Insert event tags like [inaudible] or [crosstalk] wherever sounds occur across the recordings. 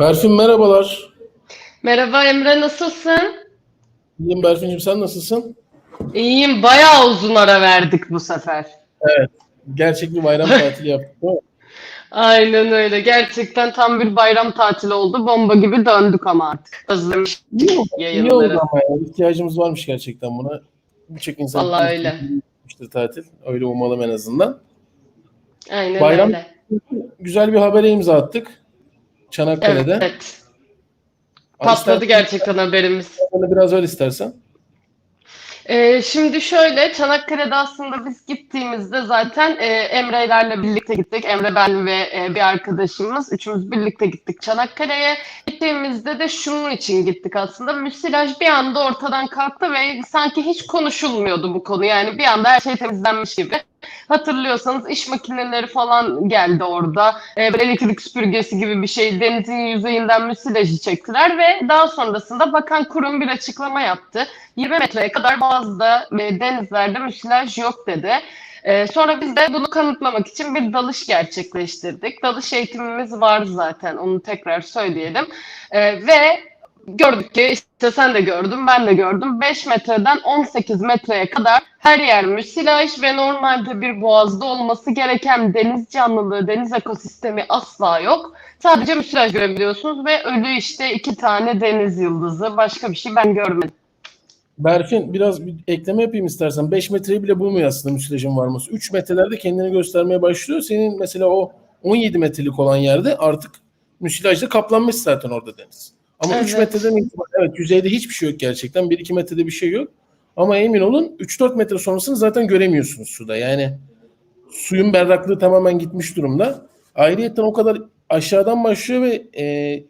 Berfin merhabalar. Merhaba Emre nasılsın? İyiyim Berfin'cim sen nasılsın? İyiyim bayağı uzun ara verdik bu sefer. Gerçek bir bayram [laughs] tatili yaptık? Aynen öyle. Gerçekten tam bir bayram tatili oldu. Bomba gibi döndük ama artık. Özlemiş oldu, iyi yayınları. oldu ama ya. İhtiyacımız varmış gerçekten buna. Birçok insan Vallahi öyle. tatil. Öyle umalım en azından. Aynen Bayram- öyle. Güzel bir habere imza attık. Çanakkale'de. Evet. Patladı gerçekten haberimiz. Biraz öyle istersen. Ee, şimdi şöyle Çanakkale'de aslında biz gittiğimizde zaten e, Emre'lerle birlikte gittik. Emre ben ve e, bir arkadaşımız üçümüz birlikte gittik Çanakkale'ye. Gittiğimizde de şunun için gittik aslında. Müsilaj bir anda ortadan kalktı ve sanki hiç konuşulmuyordu bu konu. Yani bir anda her şey temizlenmiş gibi. Hatırlıyorsanız iş makineleri falan geldi orada. E, elektrik süpürgesi gibi bir şey denizin yüzeyinden müsilajı çektiler ve daha sonrasında bakan kurum bir açıklama yaptı. 20 metreye kadar bazı e, denizlerde müsilaj yok dedi. E, sonra biz de bunu kanıtlamak için bir dalış gerçekleştirdik. Dalış eğitimimiz var zaten onu tekrar söyleyelim. E, ve gördük ki işte sen de gördün ben de gördüm 5 metreden 18 metreye kadar her yer müsilaj ve normalde bir boğazda olması gereken deniz canlılığı, deniz ekosistemi asla yok. Sadece müsilaj görebiliyorsunuz ve ölü işte iki tane deniz yıldızı. Başka bir şey ben görmedim. Berfin biraz bir ekleme yapayım istersen. 5 metreyi bile bulmuyor aslında müsilajın varması. 3 metrelerde kendini göstermeye başlıyor. Senin mesela o 17 metrelik olan yerde artık müsilajla kaplanmış zaten orada deniz. Ama 3 Evet. metreden itibaren evet yüzeyde hiçbir şey yok gerçekten. 1-2 metrede bir şey yok. Ama emin olun 3-4 metre sonrasını zaten göremiyorsunuz suda. Yani suyun berraklığı tamamen gitmiş durumda. Ayrıyeten o kadar aşağıdan başlıyor ve e,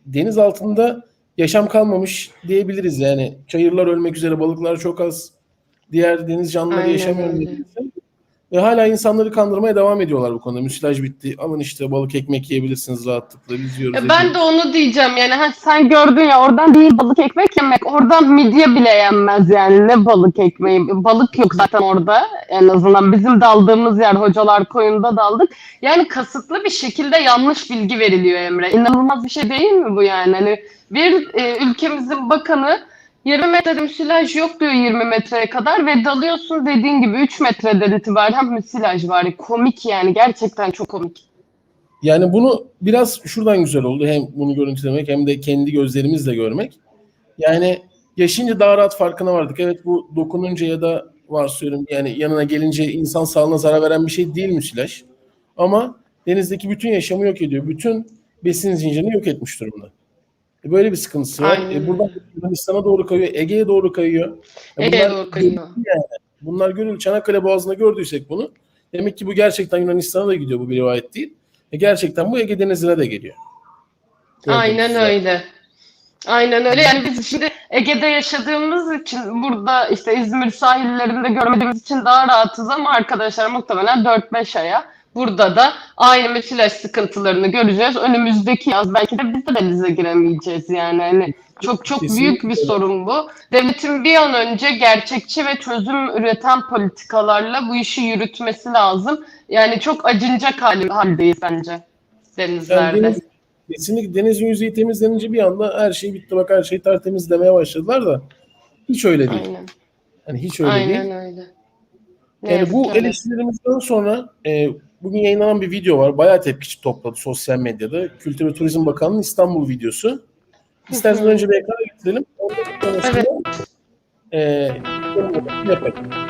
deniz altında yaşam kalmamış diyebiliriz yani. Çayırlar ölmek üzere, balıklar çok az. Diğer deniz canlıları Aynen yaşamıyor. öyle. Ve hala insanları kandırmaya devam ediyorlar bu konuda. Müsilaj bitti. Aman işte balık ekmek yiyebilirsiniz rahatlıkla. Biz yiyoruz. Ya ben ediyoruz. de onu diyeceğim yani ha, sen gördün ya oradan değil balık ekmek yemek oradan midye bile yenmez yani ne balık ekmeği balık yok zaten orada en azından bizim daldığımız yer hocalar koyunda daldık yani kasıtlı bir şekilde yanlış bilgi veriliyor Emre inanılmaz bir şey değil mi bu yani hani bir e, ülkemizin bakanı 20 metrede müsilaj yok diyor 20 metreye kadar ve dalıyorsun dediğin gibi 3 metreden itibaren müsilaj var komik yani gerçekten çok komik. Yani bunu biraz şuradan güzel oldu. Hem bunu görüntülemek hem de kendi gözlerimizle görmek. Yani yaşınca daha rahat farkına vardık. Evet bu dokununca ya da varsayıyorum yani yanına gelince insan sağlığına zarar veren bir şey değil müsilaj. Ama denizdeki bütün yaşamı yok ediyor. Bütün besin zincirini yok etmiş durumda. E Böyle bir sıkıntısı var. Aynen E buradan Yunanistan'a doğru kayıyor, Ege'ye doğru kayıyor. E Ege'ye doğru kayıyor. Bunlar görül Çanakkale Boğazı'nda gördüysek bunu. Demek ki bu gerçekten Yunanistan'a da gidiyor bu bir rivayet değil. E gerçekten bu Ege Denizi'ne de geliyor. Aynen Gördüğünüz üzere. öyle. Aynen öyle. Yani biz şimdi Ege'de yaşadığımız için burada işte İzmir sahillerinde görmediğimiz için daha rahatız ama arkadaşlar muhtemelen 4-5 aya burada da aynı müsilaj sıkıntılarını göreceğiz. Önümüzdeki yaz belki de biz de denize giremeyeceğiz yani. Hani çok çok Kesinlikle büyük bir öyle. sorun bu. Devletin bir an önce gerçekçi ve çözüm üreten politikalarla bu işi yürütmesi lazım. Yani çok acınacak hal- haldeyiz bence Yani denizlerde. deniz, kesinlikle denizin yüzeyi temizlenince bir anda her şey bitti bak her şey tertemiz demeye başladılar da hiç öyle değil. Aynen. Yani hiç öyle Aynen değil. öyle. Ne Yani bu öyle. eleştirilerimizden sonra e, bugün yayınlanan bir video var. Bayağı tepki topladı sosyal medyada. Kültür ve Turizm Bakanlığı'nın İstanbul videosu. İsterseniz önce bir ekrana getirelim. Ondan sonrasında e, yorumlarımızı yapalım.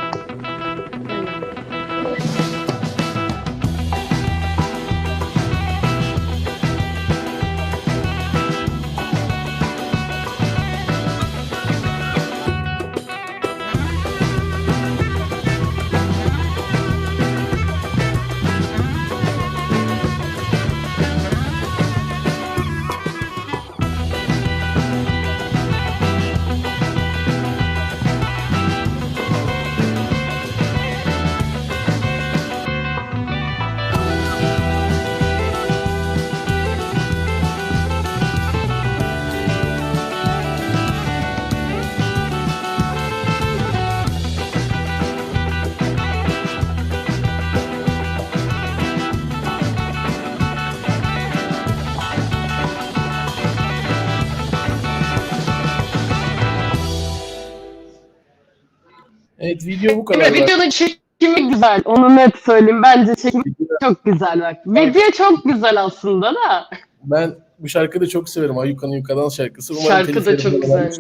Evet video bu kadar. Videonun çekimi güzel. Onu net söyleyeyim. Bence çekimi çok güzel bak. Video çok güzel aslında da. Ben bu şarkıyı da çok severim. Ayukan'ın Yukadan şarkısı. Umarım Şarkı da çok güzel.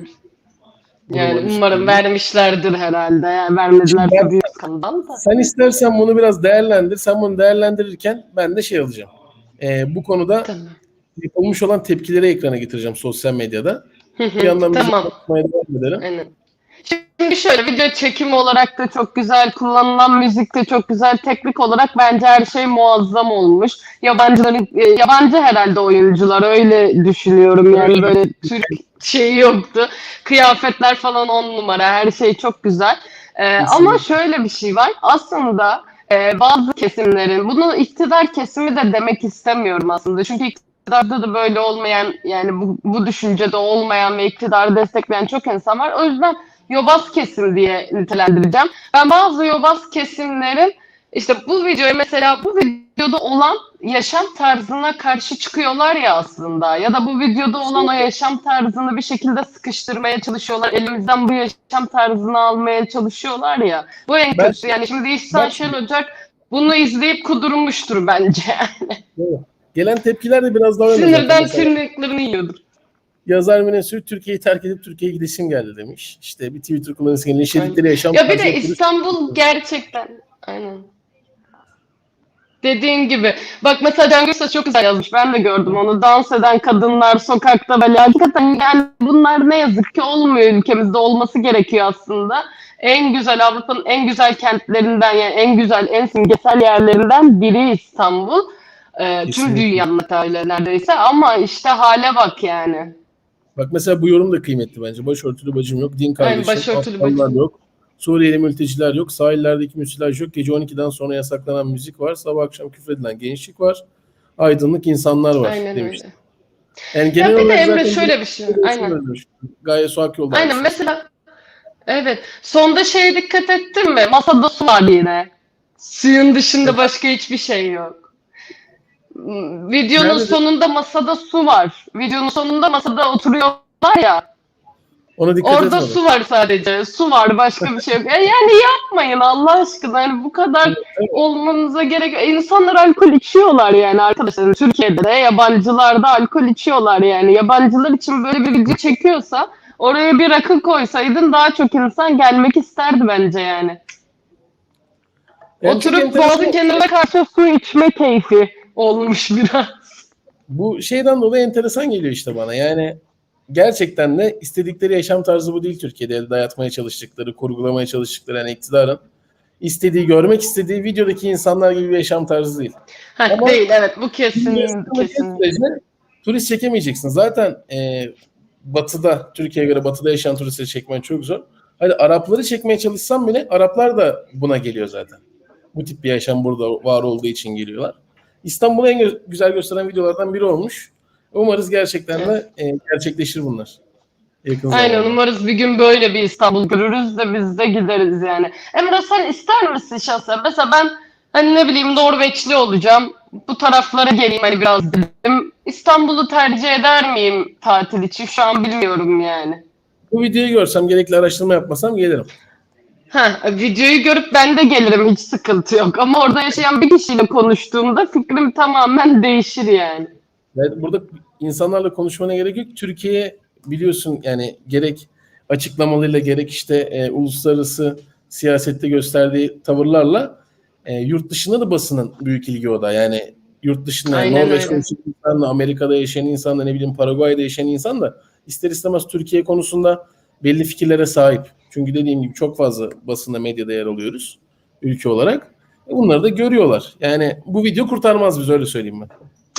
Yani umarım vermişlerdir herhalde. Yani vermedilerse Ben- büyük skandal da. Sen istersen bunu biraz değerlendir. Sen bunu değerlendirirken ben de şey alacağım. Ee, bu konuda Tamam. yapılmış olan tepkileri ekrana getireceğim sosyal medyada. Bir yandan tamam. konuşmaya devam edelim. Aynen. Şimdi şöyle video çekimi olarak da çok güzel, kullanılan müzik de çok güzel, teknik olarak bence her şey muazzam olmuş. Yabancıların, e, yabancı herhalde oyuncular öyle düşünüyorum yani Öyle. böyle Türk şeyi yoktu. Kıyafetler falan on numara, her şey çok güzel. E, ama şöyle bir şey var, aslında e, bazı kesimlerin, bunu iktidar kesimi de demek istemiyorum aslında. Çünkü iktidarda da böyle olmayan, yani bu, bu düşüncede olmayan ve iktidarı destekleyen çok insan var. O yüzden yobaz kesim diye nitelendireceğim. Ben bazı yobaz kesimlerin işte bu videoya mesela bu videoda olan yaşam tarzına karşı çıkıyorlar ya aslında ya da bu videoda olan o yaşam tarzını bir şekilde sıkıştırmaya çalışıyorlar. Elimizden bu yaşam tarzını almaya çalışıyorlar ya. Bu en Ben- kötü. Yani şimdi İhsan Şen Ocak bunu izleyip kudurmuştur bence. Gelen tepkiler de biraz daha öyle. Sinirden tırnaklarını yiyordur. Yazar Münir Türkiye'yi terk edip Türkiye'ye gidesim geldi demiş. İşte bir Twitter kullanıcısı gelin yaşadıkları yaşam Ya bir de İstanbul gerçekten aynen. Dediğin gibi. Bak mesela Can Gürses çok güzel yazmış. Ben de gördüm onu. Dans eden kadınlar sokakta böyle. Hakikaten yani bunlar ne yazık ki olmuyor ülkemizde. Olması gerekiyor aslında. En güzel Avrupa'nın en güzel kentlerinden yani en güzel, en simgesel yerlerinden biri İstanbul. Ee, tüm dünyanın hatta öyle neredeyse. Ama işte hale bak yani. Bak mesela bu yorum da kıymetli bence. Başörtülü bacım yok, din kardeşim, Afganlar bacım. yok. Suriyeli mülteciler yok, sahillerdeki müsilaj yok, gece 12'den sonra yasaklanan müzik var, sabah akşam küfredilen gençlik var, aydınlık insanlar var Aynen demiş. öyle. Yani genel Ya bir de olarak Emre şöyle bir şey. Aynen. Aynen. Gayet su hak yolda. Aynen aslında. mesela evet sonda şeye dikkat ettin mi? Masada su var yine. Suyun dışında başka hiçbir şey yok. Videonun Nerede? sonunda masada su var. Videonun sonunda masada oturuyorlar ya. Ona dikkat Orada etmedim. su var sadece. Su var başka bir şey yok. Ya Yani yapmayın Allah aşkına. Yani bu kadar olmanıza gerek yok. İnsanlar alkol içiyorlar yani arkadaşlar. Türkiye'de de yabancılar da alkol içiyorlar yani. Yabancılar için böyle bir video çekiyorsa oraya bir rakı koysaydın daha çok insan gelmek isterdi bence yani. Yani çok Oturup enteresan- boğazın kenarına karşı su içme keyfi olmuş biraz. Bu şeyden dolayı enteresan geliyor işte bana. Yani gerçekten de istedikleri yaşam tarzı bu değil Türkiye'de dayatmaya çalıştıkları, kurgulamaya çalıştıkları yani iktidarın istediği, görmek istediği videodaki insanlar gibi bir yaşam tarzı değil. Ha, Ama- değil evet bu kesin Yasalamak kesin. sürece turist çekemeyeceksin. Zaten e, batıda, Türkiye'ye göre batıda yaşayan turistleri çekmen çok zor. Hadi Arapları çekmeye çalışsan bile Araplar da buna geliyor zaten. Bu tip bir yaşam burada var olduğu için geliyorlar. İstanbul'u en gö- güzel gösteren videolardan biri olmuş. Umarız gerçekten de e, gerçekleşir bunlar. Yakın Aynen zamanda. umarız bir gün böyle bir İstanbul görürüz de biz de gideriz yani. Emre sen ister misin şahsen? Mesela ben hani ne bileyim Norveçli olacağım. Bu taraflara geleyim hani biraz dedim. İstanbul'u tercih eder miyim tatil için? Şu an bilmiyorum yani. Bu videoyu görsem gerekli araştırma yapmasam gelirim. Ha, videoyu görüp ben de gelirim hiç sıkıntı yok. Ama orada yaşayan bir kişiyle konuştuğumda fikrim tamamen değişir yani. Yani burada insanlarla konuşmana gerek yok. Türkiye biliyorsun yani gerek açıklamalarıyla gerek işte e, uluslararası siyasette gösterdiği tavırlarla e, yurt dışında da basının büyük ilgi o da. Yani yurt dışında Aynen insan da Amerika'da yaşayan insan da ne bileyim Paraguay'da yaşayan insan da ister istemez Türkiye konusunda belli fikirlere sahip. Çünkü dediğim gibi çok fazla basında medyada yer alıyoruz ülke olarak. E, Bunları da görüyorlar. Yani bu video kurtarmaz biz öyle söyleyeyim ben.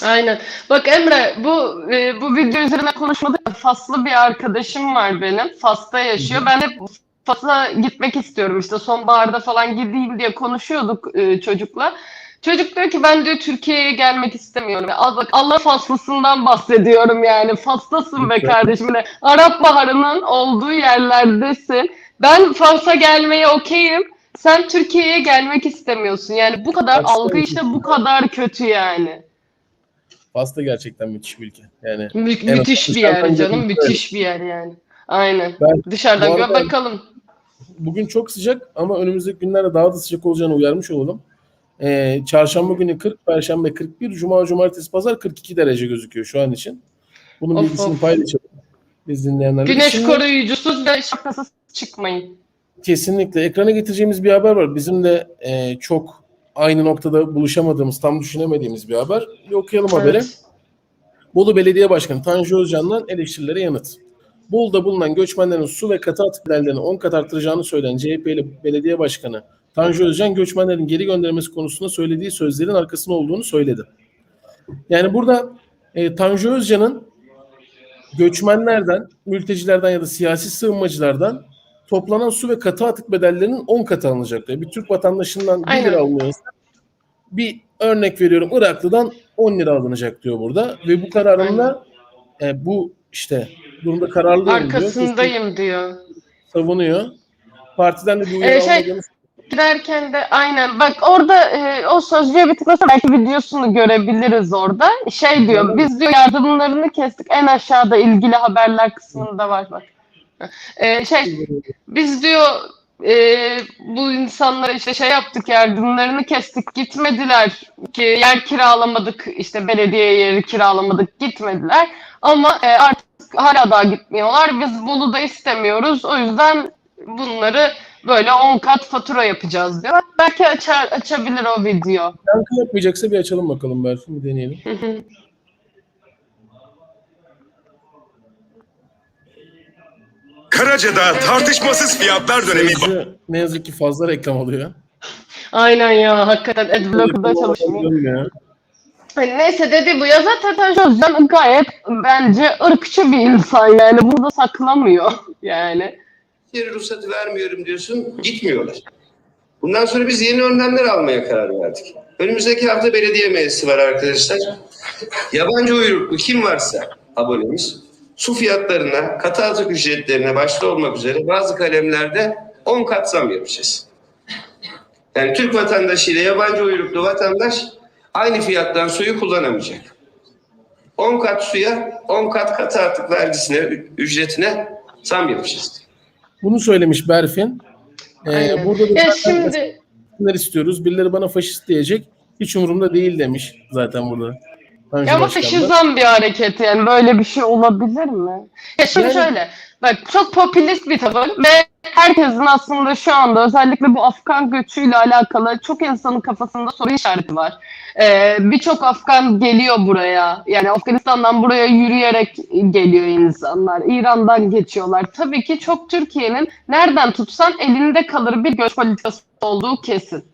Aynen. Bak Emre bu e, bu video üzerine konuşmadık. Faslı bir arkadaşım var benim. Fas'ta yaşıyor. Ben hep Fas'a gitmek istiyorum. İşte sonbaharda falan gideyim diye konuşuyorduk e, çocukla. Çocuk diyor ki ben diyor Türkiye'ye gelmek istemiyorum. Al bak Allah Faslısından bahsediyorum yani. Fas'tasın be kardeşim. Yine Arap Baharı'nın olduğu yerlerdesin. Ben Fas'a gelmeye okeyim. Sen Türkiye'ye gelmek istemiyorsun. Yani bu kadar Fas'ta algı işte bu kadar kötü yani. Fas da gerçekten müthiş bir ülke. Yani Mü- En müthiş bir yer canım, müthiş bir yer yani. Aynen. Ben- Dışarıdan arada- bakalım. bugün çok sıcak ama önümüzdeki günlerde daha da sıcak olacağını uyarmış olalım. Ee, çarşamba günü 40, perşembe 41, cuma, cumartesi, pazar 42 derece gözüküyor şu an için. Bunun Of, bilgisini of. paylaşalım. Biz dinleyenlerle. Güneş Şimdi- koruyucusuz ve şapkasız çıkmayın. Kesinlikle. Ekrana getireceğimiz bir haber var. Bizim de e, çok aynı noktada buluşamadığımız, tam düşünemediğimiz bir haber. Bir okuyalım haberi. Evet. Bolu Belediye Başkanı Tanju Özcan'dan eleştirilere yanıt. Bolu'da bulunan göçmenlerin su ve katı atık bedellerini 10 kat arttıracağını söyleyen CHP'li Belediye Başkanı Tanju Özcan göçmenlerin geri gönderilmesi konusunda söylediği sözlerin arkasında olduğunu söyledi. Yani burada e, Tanju Özcan'ın göçmenlerden, mültecilerden ya da siyasi sığınmacılardan toplanan su ve katı atık bedellerinin 10 katı alınacak diyor. Bir Türk vatandaşından 1 Aynen. lira alınıyorsa bir örnek veriyorum Iraklı'dan 10 lira alınacak diyor burada ve bu kararında e, bu işte durumda diyor. Arkasındayım diyor. Savunuyor. Partiden de bir uyarı Ee, şey- Giderken de aynen bak orada e, o sözcüğe bir tıklasana belki videosunu görebiliriz orada. Şey diyor biz diyor yardımlarını kestik en aşağıda ilgili haberler kısmında var bak. E, şey biz diyor e, bu insanlara işte şey yaptık yardımlarını kestik gitmediler ki yer kiralamadık işte belediye yeri kiralamadık gitmediler ama e, artık hala daha gitmiyorlar biz Bolu'da istemiyoruz o yüzden bunları böyle 10 kat fatura yapacağız diyor. Belki açar, açabilir o video. Yankı yapmayacaksa bir açalım bakalım Berfin bir deneyelim. Hı hı. Karaca'da tartışmasız fiyatlar dönemi ne yazık ki fazla reklam alıyor. Aynen ya hakikaten Adblocker'da çalışmıyor. Dönmüyor. Hani neyse dedi bu ya zaten Tanju Özcan gayet bence ırkçı bir insan yani bunu da saklamıyor [laughs] yani. Yeri ruhsatı vermiyorum diyorsun, gitmiyorlar. Bundan sonra biz yeni önlemler almaya karar verdik. Önümüzdeki hafta belediye meclisi var arkadaşlar. Yabancı uyruklu kim varsa abonemiz su fiyatlarına, katı atık ücretlerine başta olmak üzere bazı kalemlerde 10 kat zam yapacağız. Yani Türk vatandaşı ile yabancı uyruklu vatandaş aynı fiyattan suyu kullanamayacak. 10 kat suya, 10 kat katı atık vergisine, ücretine zam yapacağız. Bunu söylemiş Berfin. Ee, burada da Ya şimdi istiyoruz. Birileri bana faşist diyecek. Hiç umurumda değil demiş zaten burada. Tanju Ya ama faşizan bir hareket yani böyle bir şey olabilir mi? Ya şimdi Yani- şöyle bak çok popülist bir tavır ve herkesin aslında şu anda özellikle bu Afgan göçüyle alakalı çok insanın kafasında soru işareti var. Ee, Birçok Afgan geliyor buraya yani Afganistan'dan buraya yürüyerek geliyor insanlar. İran'dan geçiyorlar. Tabii ki çok Türkiye'nin nereden tutsan elinde kalır bir göç politikası olduğu kesin.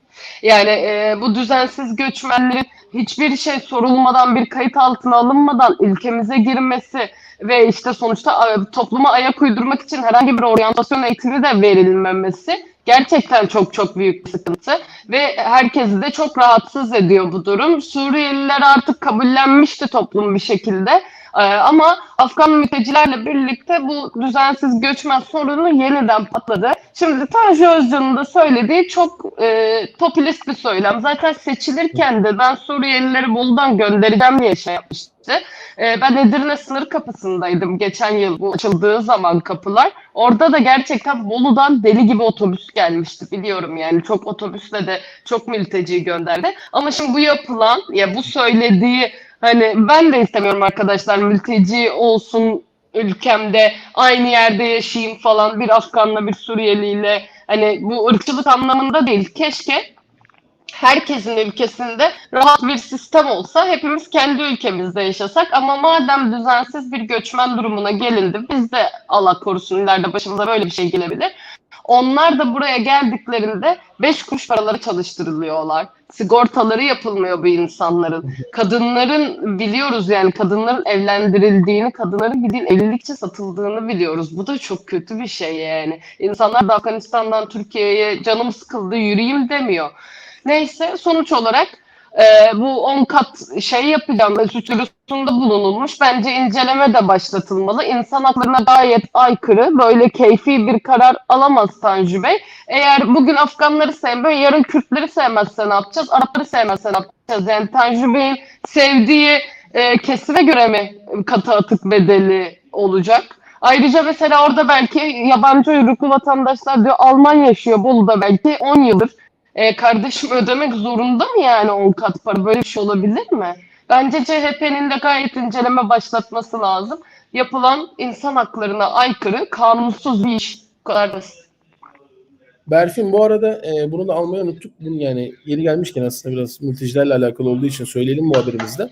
Yani e, bu düzensiz göçmenlerin hiçbir şey sorulmadan, bir kayıt altına alınmadan ülkemize girmesi ve işte sonuçta e, topluma ayak uydurmak için herhangi bir oryantasyon eğitimi de verilmemesi gerçekten çok çok büyük bir sıkıntı ve herkesi de çok rahatsız ediyor bu durum. Suriyeliler artık kabullenmişti toplum bir şekilde. Ee, ama Afgan mültecilerle birlikte bu düzensiz göçmen sorunu yeniden patladı. Şimdi Tanju Özcan'ın da söylediği çok e, popülist bir söylem. Zaten seçilirken de ben Suriyelileri Bolu'dan göndereceğim diye şey yapmıştı. E, ben Edirne sınır kapısındaydım geçen yıl bu açıldığı zaman kapılar. Orada da gerçekten Bolu'dan deli gibi otobüs gelmişti biliyorum yani çok otobüsle de çok mülteci gönderdi. Ama şimdi bu yapılan ya bu söylediği Hani ben de istemiyorum arkadaşlar mülteci olsun ülkemde aynı yerde yaşayayım falan bir Afganla bir Suriyeliyle hani bu ırkçılık anlamında değil. Keşke herkesin ülkesinde rahat bir sistem olsa hepimiz kendi ülkemizde yaşasak ama madem düzensiz bir göçmen durumuna gelindi biz de Allah korusun ileride başımıza böyle bir şey gelebilir. Onlar da buraya geldiklerinde 5 kuruş paraları çalıştırılıyorlar. Sigortaları yapılmıyor bu insanların. Kadınların biliyoruz yani kadınların evlendirildiğini, kadınların bildiğin evlilikçe satıldığını biliyoruz. Bu da çok kötü bir şey yani. İnsanlar da Afganistan'dan Türkiye'ye canım sıkıldı yürüyeyim demiyor. Neyse sonuç olarak e, bu 10 kat şey yapacağım duyurusunda bulunulmuş. Bence inceleme de başlatılmalı. İnsan haklarına gayet aykırı. Böyle keyfi bir karar alamaz Tanju Bey. Eğer bugün Afganları sevmiyor, yarın Kürtleri sevmezse ne yapacağız? Arapları sevmezse ne yapacağız? Yani Tanju Bey'in sevdiği e, kesime göre mi katı atık bedeli olacak? Ayrıca mesela orada belki yabancı uyruklu vatandaşlar diyor Alman yaşıyor Bolu'da belki 10 yıldır. E, kardeşim ödemek zorunda mı yani 10 kat para? Böyle bir şey olabilir mi? Bence CHP'nin de gayet inceleme başlatması lazım. Yapılan insan haklarına aykırı, kanunsuz bir iş. Bu kadar basit. Berfin bu arada e, bunu da almayı unuttuk. Bunu yani yeri gelmişken aslında biraz mültecilerle alakalı olduğu için söyleyelim bu haberimizde.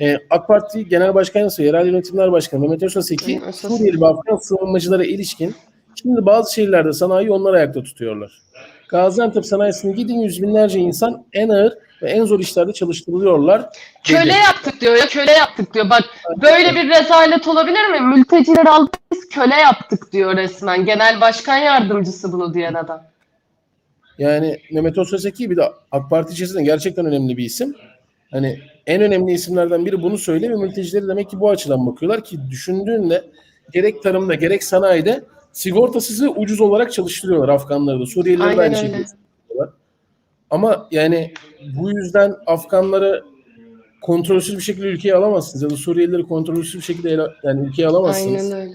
E, AK Parti Genel Başkan Yardımcısı, Yerel Yönetimler Başkanı Mehmet Özseki. Suriyeli ve Afgan sığınmacılara ilişkin şimdi bazı şehirlerde sanayi onlar ayakta tutuyorlar. Gaziantep sanayisine gidin yüz binlerce insan en ağır ve en zor işlerde çalıştırılıyorlar. Köle dedi. yaptık diyor ya köle yaptık diyor. Bak böyle bir rezalet olabilir mi? Mültecileri aldık biz köle yaptık diyor resmen. Genel başkan yardımcısı bunu diyen adam. Yani Mehmet Özseki bir de AK Parti içerisinde gerçekten önemli bir isim. Hani en önemli isimlerden biri bunu söyle ve mültecileri demek ki bu açıdan bakıyorlar ki düşündüğünde gerek tarımda gerek sanayide sigortasız ve ucuz olarak çalıştırıyorlar Afganları da. Suriyelileri de aynı şekilde çalıştırıyorlar. Ama yani bu yüzden Afganları kontrolsüz bir şekilde ülkeye alamazsınız ya da Suriyelileri kontrolsüz bir şekilde ele- yani ülkeye alamazsınız. Aynen öyle.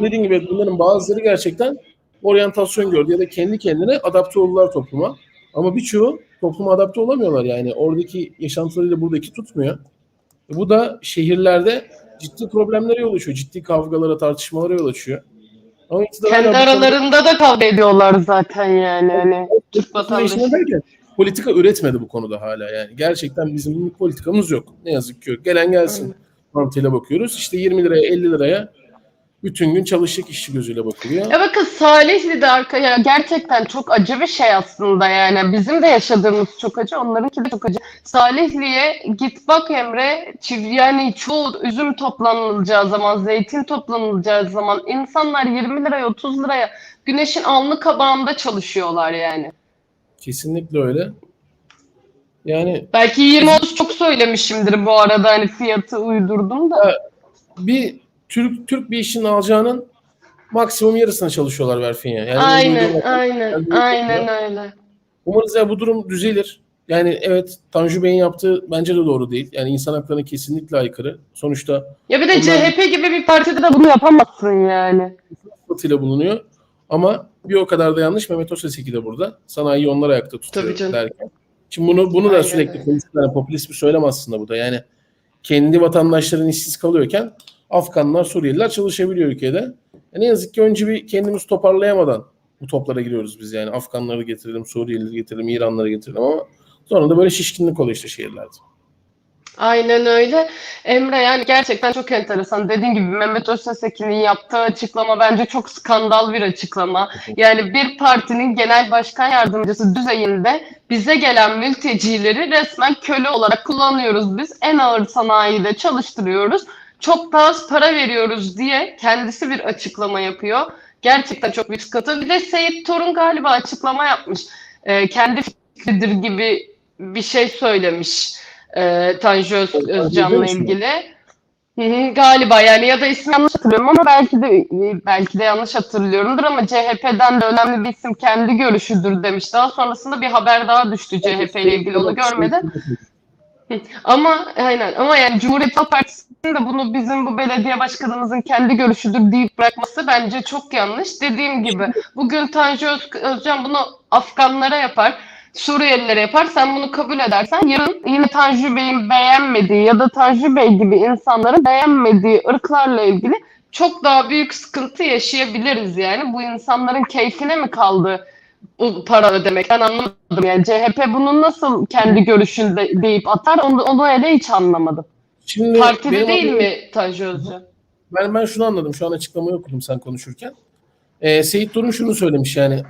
Dediğim gibi bunların bazıları gerçekten oryantasyon gördü ya da kendi kendine adapte oldular topluma. Ama birçoğu topluma adapte olamıyorlar yani. Oradaki yaşantılarıyla buradaki tutmuyor. Bu da şehirlerde ciddi problemlere yol açıyor. Ciddi kavgalara, tartışmalara yol açıyor. Kendi aralarında da kavga ediyorlar zaten yani. Hani Türk vatandaşı. Politika üretmedi bu konuda hala yani. Gerçekten bizim bir politikamız yok. Ne yazık ki yok. Gelen gelsin mantığıyla bakıyoruz. İşte 20 liraya 50 liraya bütün gün çalışacak işçi gözüyle bakılıyor. Ya bakın Salihli'de arkaya gerçekten çok acı bir şey aslında yani. Bizim de yaşadığımız çok acı, onlarınki de çok acı. Salihli'ye git bak Emre, çiv yani çoğu üzüm toplanılacağı zaman, zeytin toplanılacağı zaman insanlar 20 liraya 30 liraya güneşin alnı kabağında çalışıyorlar yani. Kesinlikle öyle. Yani Belki 20 30 çok söylemişimdir bu arada hani fiyatı uydurdum da. bir Türk Türk bir işin alacağının maksimum yarısına çalışıyorlar Berfinya. Yani Aynen, aynen, Yani aynen öyle. Umarız ya bu durum düzelir. Yani evet Tanju Bey'in yaptığı bence de doğru değil. Yani insan haklarına kesinlikle aykırı. Sonuçta Ya bir de Bunlar- CHP gibi bir partide de bunu yapamazsın yani. sıfatıyla bulunuyor. Ama bir o kadar da yanlış Mehmet Özeseki de burada. Sanayiyi onlar ayakta tutuyor Tabii canım. derken. Şimdi bunu bunu da Aynen sürekli öyle. konuşuyorlar. Yani popülist bir söylem aslında bu da. Yani kendi vatandaşların işsiz kalıyorken Afganlar, Suriyeliler çalışabiliyor ülkede. E ne yazık ki önce bir kendimiz toparlayamadan bu toplara giriyoruz biz yani. Afganları getirelim, Suriyelileri getirelim, İranları getirelim ama sonra da böyle şişkinlik oluyor işte şehirlerde. Aynen öyle. Emre yani gerçekten çok enteresan. Dediğin gibi Mehmet Özsesekin'in yaptığı açıklama bence çok skandal bir açıklama. Yani bir partinin genel başkan yardımcısı düzeyinde bize gelen mültecileri resmen köle olarak kullanıyoruz biz. En ağır sanayide çalıştırıyoruz. Çok daha az para veriyoruz diye kendisi bir açıklama yapıyor. Gerçekten çok büyük sıkıntı. Bir de Seyit Torun galiba açıklama yapmış. Ee, kendi fikridir gibi bir şey söylemiş e, Tanju Öz- Özcan'la ilgili. Hı hı, galiba yani ya da ismi yanlış hatırlıyorum ama belki de belki de yanlış hatırlıyorumdur ama CHP'den de önemli bir isim kendi görüşüdür demiş. Daha sonrasında bir haber daha düştü CHP ile ilgili onu görmedim. [laughs] Ama aynen ama yani Cumhuriyet Halk Partisi'nin de bunu bizim bu belediye başkanımızın kendi görüşüdür deyip bırakması bence çok yanlış. Dediğim gibi bugün Tanju Öz- Özcan bunu Afganlara yapar. Suriyelilere yapar. Sen bunu kabul edersen yarın yine Tanju Bey'in beğenmediği ya da Tanju Bey gibi insanların beğenmediği ırklarla ilgili çok daha büyük sıkıntı yaşayabiliriz yani. Bu insanların keyfine mi kaldı bu para ödemek? Ben anlamadım. Yani CHP bunu nasıl kendi görüşünde deyip atar onu, onu hele hiç anlamadım. Şimdi Partide değil anladığım- mi Tanju Özcan? Ben ben şunu anladım. Şu an açıklamayı okudum sen konuşurken. Ee, Seyit Torun şunu söylemiş yani.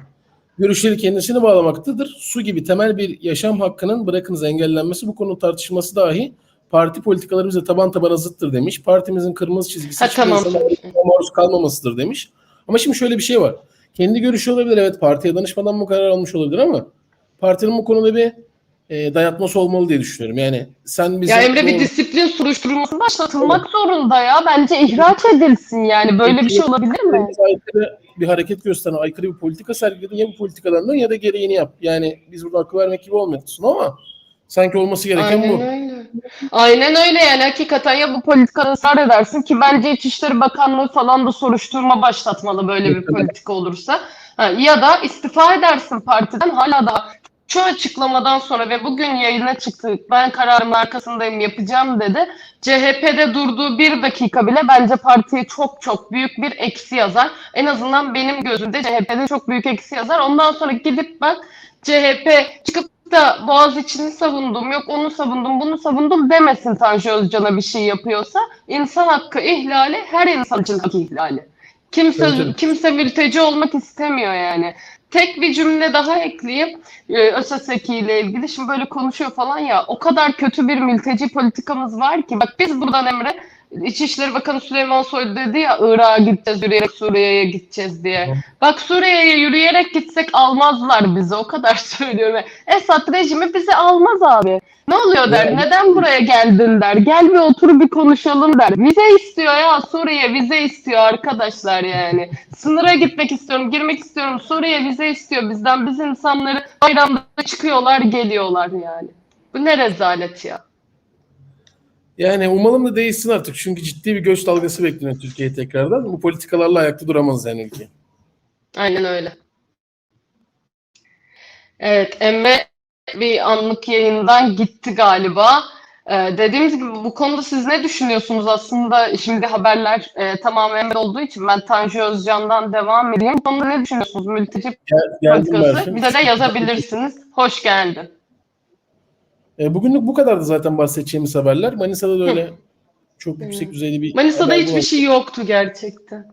Görüşleri kendisini bağlamaktadır. Su gibi temel bir yaşam hakkının bırakınız engellenmesi bu konu tartışılması dahi parti politikaları bize taban tabana zıttır demiş. Partimizin kırmızı çizgisi Ha, tamam. maruz kalmamasıdır demiş. Ama şimdi şöyle bir şey var. Kendi görüşü olabilir evet partiye danışmadan bu karar almış olabilir ama partinin bu konuda bir e, dayatması olmalı diye düşünüyorum. Yani sen bizim Ya Emre bir disiplin soruşturması başlatılmak zorunda ya. Bence ihraç edilsin yani. Böyle bir şey olabilir mi? Aykırı bir hareket gösteren, aykırı bir politika sergiledin ya bu politikadan ya da gereğini yap. Yani biz burada akıl vermek gibi olmuyorsun ama sanki olması gereken bu. Aynen öyle. Aynen öyle yani hakikaten ya bu politikada ısrar edersin ki bence İçişleri Bakanlığı falan da soruşturma başlatmalı böyle bir politika olursa. Ha, ya da istifa edersin partiden hala daha şu açıklamadan sonra ve bugün yayına çıktı ben kararımın arkasındayım yapacağım dedi. CHP'de durduğu bir dakika bile bence partiye çok çok büyük bir eksi yazar. En azından benim gözümde CHP'de çok büyük eksi yazar. Ondan sonra gidip bak CHP çıkıp da Boğaziçi'ni savundum, yok onu savundum, bunu savundum demesin Tanju Özcan'a bir şey yapıyorsa insan hakkı ihlali her insan için hak ihlali. Kimse Evet, evet. kimse mülteci olmak istemiyor yani. Tek bir cümle daha ekleyeyim. Ee, ÖSSEKİ ile ilgili. Şimdi böyle konuşuyor falan ya. O kadar kötü bir mülteci politikamız var ki. Bak biz buradan Emre İçişleri Bakanı Süleyman Soylu dedi ya Irak'a gideceğiz, yürüyerek Suriye'ye gideceğiz diye. Bak Suriye'ye yürüyerek gitsek almazlar bizi. O kadar [laughs] söylüyorum. Esad rejimi bizi almaz abi. Ne oluyor der. Yani- Neden buraya geldin der. Gel bir otur bir konuşalım der. Vize istiyor ya Suriye vize istiyor arkadaşlar yani. Sınıra gitmek istiyorum, girmek istiyorum. Suriye vize istiyor bizden. Biz insanları bayramda çıkıyorlar, geliyorlar yani. Bu ne rezalet ya. Yani umalım da değişsin artık. Çünkü ciddi bir göç dalgası bekleniyor Türkiye tekrardan. Bu politikalarla ayakta duramaz yani ülke. Aynen öyle. Evet, Emre bir anlık yayından gitti galiba. Ee, dediğimiz gibi bu konuda siz ne düşünüyorsunuz aslında? Şimdi haberler e, tamamen Emre olduğu için ben Tanju Özcan'dan devam edeyim. Bu konuda ne düşünüyorsunuz? Mülteci Geldim politikası. Bize de yazabilirsiniz. Hoş geldin. E, bugünlük bu kadardı zaten bahsedeceğimiz haberler. Manisa'da da öyle çok yüksek düzeyli bir Manisa'da hiçbir bulamadım. şey yoktu gerçekten.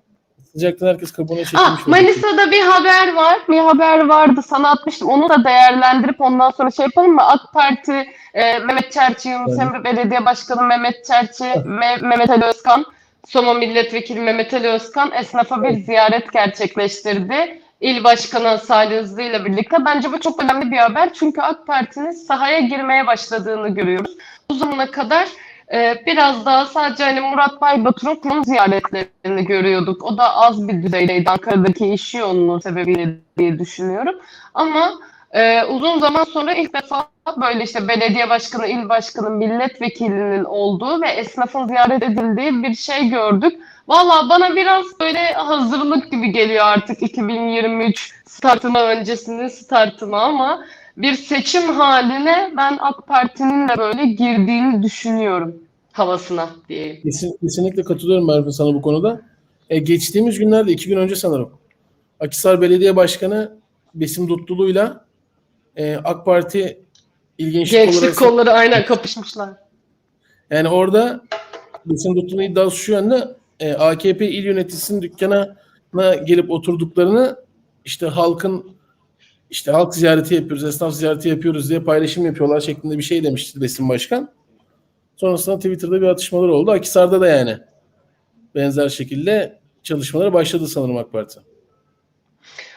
Sıcaktan herkes kabuğuna çekilmiş. Vaziyette. Manisa'da bir haber var. Bir haber vardı. Sana atmıştım. Onu da değerlendirip ondan sonra şey yapalım mı? AK Parti, e, Mehmet Çerçi, Yunus. Emre Belediye Başkanı Mehmet Çerçi, Me- Mehmet Ali Özkan, Soma Milletvekili Mehmet Ali Özkan esnafa bir ziyaret gerçekleştirdi. İl Başkanı Salih Hızlı ile birlikte. Bence bu çok önemli bir haber. Çünkü AK Parti'nin sahaya girmeye başladığını görüyoruz. Bu zamana kadar ee, biraz daha sadece hani Murat Baybatur'un kurum ziyaretlerini görüyorduk. O da az bir düzeydeydi Ankara'daki iş yoğunluğu sebebiyle diye düşünüyorum. Ama e, uzun zaman sonra ilk defa böyle işte belediye başkanı, il başkanı, milletvekilinin olduğu ve esnafın ziyaret edildiği bir şey gördük. Valla bana biraz böyle hazırlık gibi geliyor artık 2023 startına öncesinin startına ama bir seçim haline ben AK Parti'nin de böyle girdiğini düşünüyorum havasına diyeyim. Kesin, kesinlikle katılıyorum Berfin sana bu konuda. E, geçtiğimiz günlerde, iki gün önce sanırım, Akhisar Belediye Başkanı Besim Dutlulu'yla e, AK Parti ilginç Gençlik kolları aynen kapışmışlar. Yani orada Besim Dutlulu'nun iddiası şu yönde e, AKP il yöneticisinin dükkanına gelip oturduklarını işte halkın işte halk ziyareti yapıyoruz, esnaf ziyareti yapıyoruz diye paylaşım yapıyorlar şeklinde bir şey demişti Besim Başkan. Sonrasında Twitter'da bir atışmalar oldu. Akhisar'da da yani benzer şekilde çalışmalara başladı sanırım AK Parti.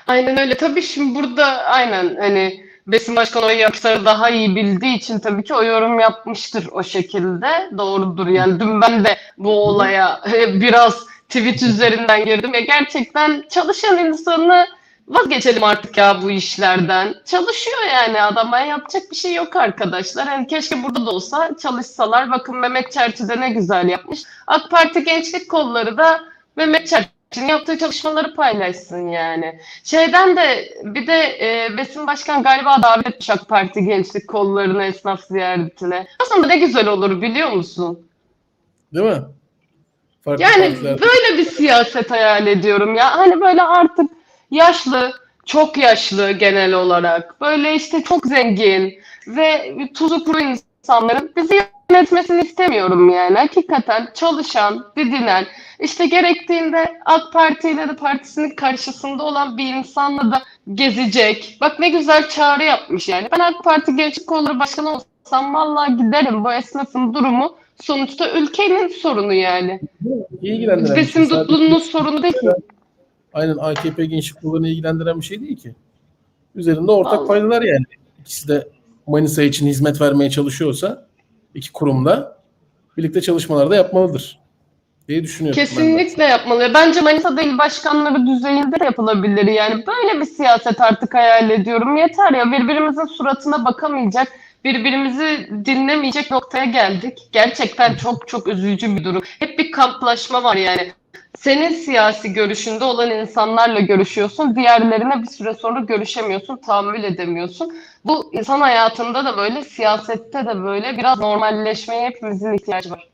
Aynen öyle. Tabii şimdi burada aynen hani Besim Başkan o Akhisar'ı daha iyi bildiği için tabii ki o yorum yapmıştır o şekilde. Doğrudur yani. Dün ben de bu olaya e, biraz tweet üzerinden girdim. Ya gerçekten çalışan insanı vazgeçelim artık ya bu işlerden. Çalışıyor yani adama yapacak bir şey yok arkadaşlar. Yani keşke burada da olsa çalışsalar. Bakın Mehmet Çerçi ne güzel yapmış. AK Parti Gençlik Kolları da Mehmet Çerçi'nin yaptığı çalışmaları paylaşsın yani. Şeyden de bir de e, Besim Başkan galiba davet etmiş AK Parti Gençlik Kolları'na esnaf ziyaretine. Aslında ne güzel olur biliyor musun? Değil mi? Farklı Yani partiler- böyle bir siyaset hayal ediyorum ya. Hani böyle artık yaşlı, çok yaşlı genel olarak, böyle işte çok zengin ve tuzu kuru insanların bizi yönetmesini istemiyorum yani. Hakikaten çalışan, didinen, işte gerektiğinde AK Parti ile de partisinin karşısında olan bir insanla da gezecek. Bak ne güzel çağrı yapmış yani. Ben AK Parti Gençlik Kolları Başkanı olsam vallahi giderim. Bu esnafın durumu sonuçta ülkenin sorunu yani. İlgilendiren şey. Sadece- Dutlu'nun sorunu değil ki. Aynen AKP gençlik kollarını ilgilendiren bir şey değil ki. Üzerinde ortak Vallahi. paydalar yani. İkisi de Manisa için hizmet vermeye çalışıyorsa iki kurumda birlikte çalışmalar da yapmalıdır diye düşünüyorum. ben. Kesinlikle yapmalı. Bence Manisa'da il başkanları düzeyinde de yapılabilir. Yani böyle bir siyaset artık hayal ediyorum. Yeter ya birbirimizin suratına bakamayacak birbirimizi dinlemeyecek noktaya geldik. Gerçekten çok çok üzücü bir durum. Hep bir kamplaşma var yani. Senin siyasi görüşünde olan insanlarla görüşüyorsun. Diğerlerine bir süre sonra görüşemiyorsun, tahammül edemiyorsun. Bu insan hayatında da böyle, siyasette de böyle biraz normalleşmeye hepimizin ihtiyacı var.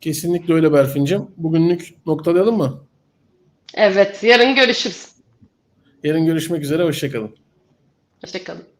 Kesinlikle öyle Berfin'cim. Bugünlük noktalayalım mı? Evet, yarın görüşürüz. Yarın görüşmek üzere. Hoşçakalın. Hoşçakalın.